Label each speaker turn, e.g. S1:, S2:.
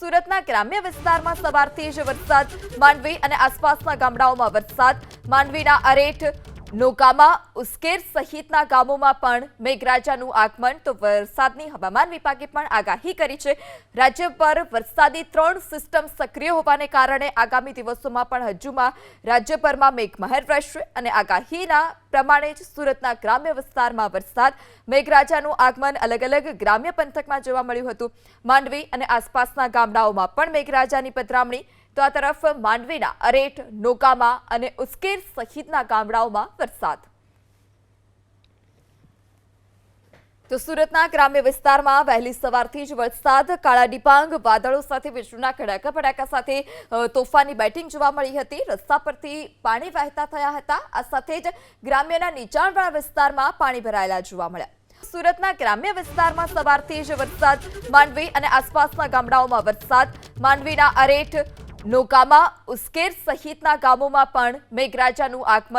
S1: સુરતના ગ્રામ્ય વિસ્તારમાં સવારથી જ વરસાદ માંડવી અને આસપાસના ગામડાઓમાં વરસાદ. માંડવીના અરેઠ નોકામાં ઉસ્કેર સહિતના ગામોમાં પણ મેઘરાજાનું આગમન તો વરસાદની હવામાન વિભાગે પણ આગાહી કરી છે. રાજ્ય પર વરસાદી ત્રણ સિસ્ટમ સક્રિય હોવાને કારણે આગામી દિવસોમાં પણ હજુમાં રાજ્યભરમાં મેઘમહેર રહેશે અને આગાહીના પ્રમાણે જ સુરતના ગ્રામ્ય વિસ્તારમાં વરસાદ, મેઘરાજાનું આગમન અલગ અલગ ગ્રામ્ય પંથકમાં જોવા મળ્યું હતું. માંડવી અને આસપાસના ગામડાઓમાં પણ મેઘરાજાની પધરામણી તો આ તરફ માંડવીના અરેઠ, નોકામાં અને ઉસ્કેર સહિતના ગામડાઓમાં વરસાદ. તો સુરતના ગ્રામ્ય વિસ્તારમાં વહેલી સવારથી જ વરસાદ, કાળા ડિપાંગ, વાદળો સાથે વીજળીના કડાકા ભડાકા સાથે તોફાની બેટિંગ જોવા મળી હતી. રસ્તા પરથી પાણી વહેતા થયા હતા. આ સાથે જ ગ્રામ્યના નીચાણવાળા વિસ્તારમાં પાણી ભરાયેલા જોવા મળ્યા. સુરતના ગ્રામ્ય વિસ્તારમાં સવારથી જ વરસાદ, માંડવી અને આસપાસના ગામડાઓમાં વરસાદ. માંડવીના અરેઠ નોકામાં ઉસ્કેર સહિતના ગામોમાં પણ મેઘરાજાનું આગમન